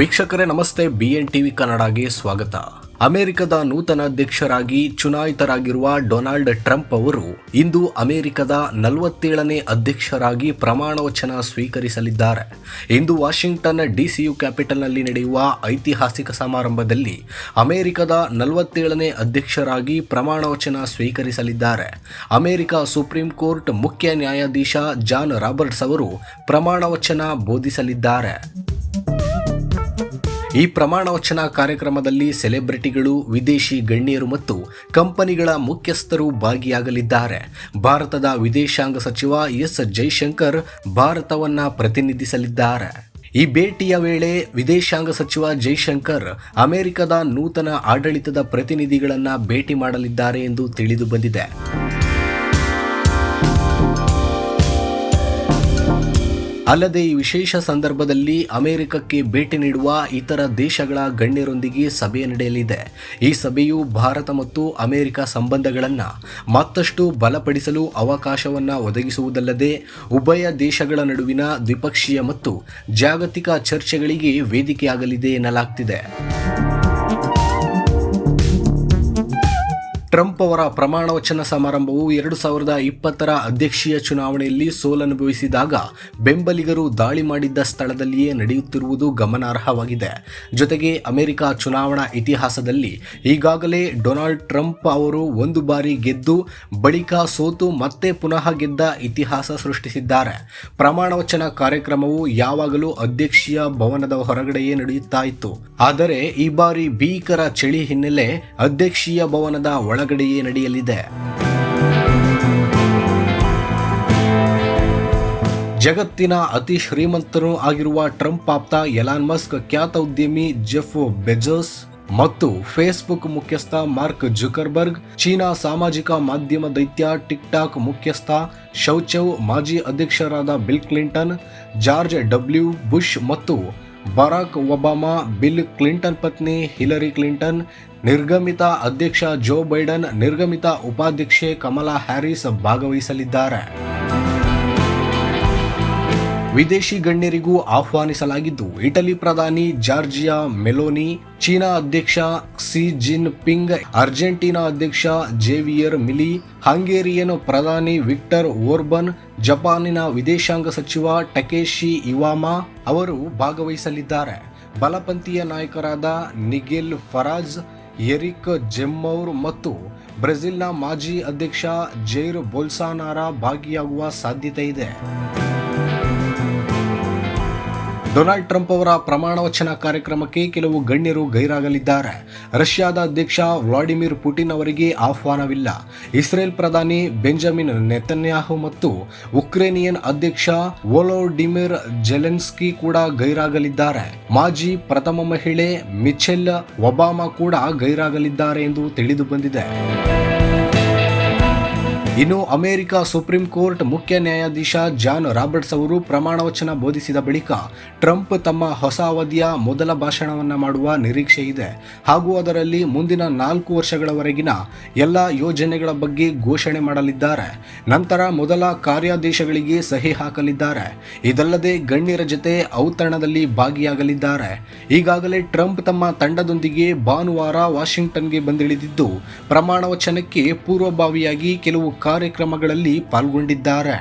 ವೀಕ್ಷಕರೇ, ನಮಸ್ತೆ. B N TV ಕನ್ನಡಗೆ ಸ್ವಾಗತ. ಅಮೆರಿಕದ ನೂತನ ಅಧ್ಯಕ್ಷರಾಗಿ ಚುನಾಯಿತರಾಗಿರುವ ಡೊನಾಲ್ಡ್ ಟ್ರಂಪ್ ಅವರು ಇಂದು ಅಮೆರಿಕದ ನಲವತ್ತೇಳನೇ ಅಧ್ಯಕ್ಷರಾಗಿ ಪ್ರಮಾಣ ವಚನ ಸ್ವೀಕರಿಸಲಿದ್ದಾರೆ. ಇಂದು ವಾಷಿಂಗ್ಟನ್ ಡಿಸಿಯು ಕ್ಯಾಪಿಟಲ್ನಲ್ಲಿ ನಡೆಯುವ ಐತಿಹಾಸಿಕ ಸಮಾರಂಭದಲ್ಲಿ ಅಮೆರಿಕದ ನಲವತ್ತೇಳನೇ ಅಧ್ಯಕ್ಷರಾಗಿ ಪ್ರಮಾಣ ವಚನ ಸ್ವೀಕರಿಸಲಿದ್ದಾರೆ. ಅಮೆರಿಕ ಸುಪ್ರೀಂ ಕೋರ್ಟ್ ಮುಖ್ಯ ನ್ಯಾಯಾಧೀಶ ಜಾನ್ ರಾಬರ್ಟ್ಸ್ ಅವರು ಪ್ರಮಾಣ ವಚನ ಬೋಧಿಸಲಿದ್ದಾರೆ. ಈ ಪ್ರಮಾಣವಚನ ಕಾರ್ಯಕ್ರಮದಲ್ಲಿ ಸೆಲೆಬ್ರಿಟಿಗಳು, ವಿದೇಶಿ ಗಣ್ಯರು ಮತ್ತು ಕಂಪನಿಗಳ ಮುಖ್ಯಸ್ಥರು ಭಾಗಿಯಾಗಲಿದ್ದಾರೆ. ಭಾರತದ ವಿದೇಶಾಂಗ ಸಚಿವ ಎಸ್. ಜೈಶಂಕರ್ ಭಾರತವನ್ನ ಪ್ರತಿನಿಧಿಸಲಿದ್ದಾರೆ. ಈ ಭೇಟಿಯ ವೇಳೆ ವಿದೇಶಾಂಗ ಸಚಿವ ಜೈಶಂಕರ್ ಅಮೆರಿಕದ ನೂತನ ಆಡಳಿತದ ಪ್ರತಿನಿಧಿಗಳನ್ನು ಭೇಟಿ ಮಾಡಲಿದ್ದಾರೆ ಎಂದು ತಿಳಿದು ಅಲ್ಲದೆ ಈ ವಿಶೇಷ ಸಂದರ್ಭದಲ್ಲಿ ಅಮೆರಿಕಕ್ಕೆ ಭೇಟಿ ನೀಡುವ ಇತರ ದೇಶಗಳ ಗಣ್ಯರೊಂದಿಗೆ ಸಭೆ ನಡೆಯಲಿದೆ. ಈ ಸಭೆಯು ಭಾರತ ಮತ್ತು ಅಮೆರಿಕ ಸಂಬಂಧಗಳನ್ನು ಮತ್ತಷ್ಟು ಬಲಪಡಿಸಲು ಅವಕಾಶವನ್ನು ಒದಗಿಸುವುದಲ್ಲದೆ, ಉಭಯ ದೇಶಗಳ ನಡುವಿನ ದ್ವಿಪಕ್ಷೀಯ ಮತ್ತು ಜಾಗತಿಕ ಚರ್ಚೆಗಳಿಗೆ ವೇದಿಕೆಯಾಗಲಿದೆ ಎನ್ನಲಾಗ್ತಿದೆ. ಟ್ರಂಪ್ ಅವರ ಪ್ರಮಾಣ ವಚನ ಸಮಾರಂಭವು ಎರಡು ಸಾವಿರದ ಇಪ್ಪತ್ತರ ಅಧ್ಯಕ್ಷೀಯ ಚುನಾವಣೆಯಲ್ಲಿ ಸೋಲನುಭವಿಸಿದಾಗ ಬೆಂಬಲಿಗರು ದಾಳಿ ಮಾಡಿದ್ದ ಸ್ಥಳದಲ್ಲಿಯೇ ನಡೆಯುತ್ತಿರುವುದು ಗಮನಾರ್ಹವಾಗಿದೆ. ಜೊತೆಗೆ ಅಮೆರಿಕ ಚುನಾವಣಾ ಇತಿಹಾಸದಲ್ಲಿ ಈಗಾಗಲೇ ಡೊನಾಲ್ಡ್ ಟ್ರಂಪ್ ಅವರು ಒಂದು ಬಾರಿ ಗೆದ್ದು, ಬಳಿಕ ಸೋತು ಮತ್ತೆ ಪುನಃ ಗೆದ್ದ ಇತಿಹಾಸ ಸೃಷ್ಟಿಸಿದ್ದಾರೆ. ಪ್ರಮಾಣ ವಚನ ಕಾರ್ಯಕ್ರಮವು ಯಾವಾಗಲೂ ಅಧ್ಯಕ್ಷೀಯ ಭವನದ ಹೊರಗಡೆಯೇ ನಡೆಯುತ್ತಾ ಇತ್ತು. ಆದರೆ ಈ ಬಾರಿ ಭೀಕರ ಚಳಿ ಹಿನ್ನೆಲೆ ಅಧ್ಯಕ್ಷೀಯ ಭವನದ ಒಳಗಡೆಯೇ ನಡೆಯಲಿದೆ. ಜಗತ್ತಿನ ಅತಿ ಶ್ರೀಮಂತರು ಆಗಿರುವ ಟ್ರಂಪ್ ಆಪ್ತ ಎಲಾನ್ ಮಸ್ಕ್, ಖ್ಯಾತ ಉದ್ಯಮಿ ಜೆಫ್ ಬೆಜೋಸ್ ಮತ್ತು ಫೇಸ್ಬುಕ್ ಮುಖ್ಯಸ್ಥ ಮಾರ್ಕ್ ಜುಕರ್ಬರ್ಗ್, ಚೀನಾ ಸಾಮಾಜಿಕ ಮಾಧ್ಯಮ ದೈತ್ಯ ಟಿಕ್ ಟಾಕ್ ಮುಖ್ಯಸ್ಥ ಶೌಚೌ ಮಾಜಿ ಅಧ್ಯಕ್ಷರಾದ Bill Clinton, George W Bush ಮತ್ತು ಬರಾಕ್ ಒಬಾಮಾ, ಬಿಲ್ ಕ್ಲಿಂಟನ್ ಪತ್ನಿ ಹಿಲರಿ ಕ್ಲಿಂಟನ್, ನಿರ್ಗಮಿತ ಅಧ್ಯಕ್ಷ ಜೋ ಬೈಡನ್, ನಿರ್ಗಮಿತ ಉಪಾಧ್ಯಕ್ಷೆ ಕಮಲಾ ಹ್ಯಾರಿಸ್ ಭಾಗವಹಿಸಲಿದ್ದಾರೆ. ವಿದೇಶಿ ಗಣ್ಯರಿಗೂ ಆಹ್ವಾನಿಸಲಾಗಿದ್ದು, ಇಟಲಿ ಪ್ರಧಾನಿ ಜಾರ್ಜಿಯಾ ಮೆಲೋನಿ, ಚೀನಾ ಅಧ್ಯಕ್ಷ ಕ್ಸಿ ಜಿನ್ ಪಿಂಗ್ ಅರ್ಜೆಂಟೀನಾ ಅಧ್ಯಕ್ಷ ಜೇವಿಯರ್ ಮಿಲಿ, ಹಂಗೇರಿಯನ್ ಪ್ರಧಾನಿ ವಿಕ್ಟರ್ ಓರ್ಬನ್, ಜಪಾನಿನ ವಿದೇಶಾಂಗ ಸಚಿವ ಟಕೇಶಿ ಇವಾಮಾ ಅವರು ಭಾಗವಹಿಸಲಿದ್ದಾರೆ. ಬಲಪಂಥೀಯ ನಾಯಕರಾದ ನಿಗೆಲ್ ಫರಾಜ್, ಎರಿಕ್ ಜೆಮ್ಮೌರ್ ಮತ್ತು ಬ್ರೆಜಿಲ್ನ ಮಾಜಿ ಅಧ್ಯಕ್ಷ ಜೈರ್ ಬೊಲ್ಸಾನಾರ ಭಾಗಿಯಾಗುವ ಸಾಧ್ಯತೆ ಇದೆ. ಡೊನಾಲ್ಡ್ ಟ್ರಂಪ್ ಅವರ ಪ್ರಮಾಣ ವಚನ ಕಾರ್ಯಕ್ರಮಕ್ಕೆ ಕೆಲವು ಗಣ್ಯರು ಗೈರಾಗಲಿದ್ದಾರೆ. ರಷ್ಯಾದ ಅಧ್ಯಕ್ಷ ವ್ಲಾಡಿಮಿರ್ ಪುಟಿನ್ ಅವರಿಗೆ ಆಹ್ವಾನವಿಲ್ಲ. ಇಸ್ರೇಲ್ ಪ್ರಧಾನಿ ಬೆಂಜಮಿನ್ ನೆತನ್ಯಾಹು ಮತ್ತು ಉಕ್ರೇನಿಯನ್ ಅಧ್ಯಕ್ಷ ವೊಲೋಡಿಮಿರ್ ಜೆಲೆನ್ಸ್ಕಿ ಕೂಡ ಗೈರಾಗಲಿದ್ದಾರೆ. ಮಾಜಿ ಪ್ರಥಮ ಮಹಿಳೆ ಮಿಚೆಲ್ ಒಬಾಮಾ ಕೂಡ ಗೈರಾಗಲಿದ್ದಾರೆ ಎಂದು ತಿಳಿದು ಬಂದಿದೆ ಇನ್ನು ಅಮೆರಿಕ ಸುಪ್ರೀಂ ಕೋರ್ಟ್ ಮುಖ್ಯ ನ್ಯಾಯಾಧೀಶ ಜಾನ್ ರಾಬರ್ಟ್ಸ್ ಅವರು ಪ್ರಮಾಣವಚನ ಬೋಧಿಸಿದ ಬಳಿಕ ಟ್ರಂಪ್ ತಮ್ಮ ಹೊಸ ಅವಧಿಯ ಮೊದಲ ಭಾಷಣವನ್ನು ಮಾಡುವ ನಿರೀಕ್ಷೆ ಇದೆ. ಹಾಗೂ ಅದರಲ್ಲಿ ಮುಂದಿನ ನಾಲ್ಕು ವರ್ಷಗಳವರೆಗಿನ ಎಲ್ಲ ಯೋಜನೆಗಳ ಬಗ್ಗೆ ಘೋಷಣೆ ಮಾಡಲಿದ್ದಾರೆ. ನಂತರ ಮೊದಲ ಕಾರ್ಯಾದೇಶಗಳಿಗೆ ಸಹಿ ಹಾಕಲಿದ್ದಾರೆ. ಇದಲ್ಲದೆ ಗಣ್ಯರ ಜೊತೆ ಔತಣದಲ್ಲಿ ಭಾಗಿಯಾಗಲಿದ್ದಾರೆ. ಈಗಾಗಲೇ ಟ್ರಂಪ್ ತಮ್ಮ ತಂಡದೊಂದಿಗೆ ಭಾನುವಾರ ವಾಷಿಂಗ್ಟನ್ಗೆ ಬಂದಿಳಿದಿದ್ದು ಪ್ರಮಾಣವಚನಕ್ಕೆ ಪೂರ್ವಭಾವಿಯಾಗಿ ಕೆಲವು ಕಾರ್ಯಕ್ರಮಗಳಲ್ಲಿ ಪಾಲ್ಗೊಂಡಿದ್ದಾರೆ.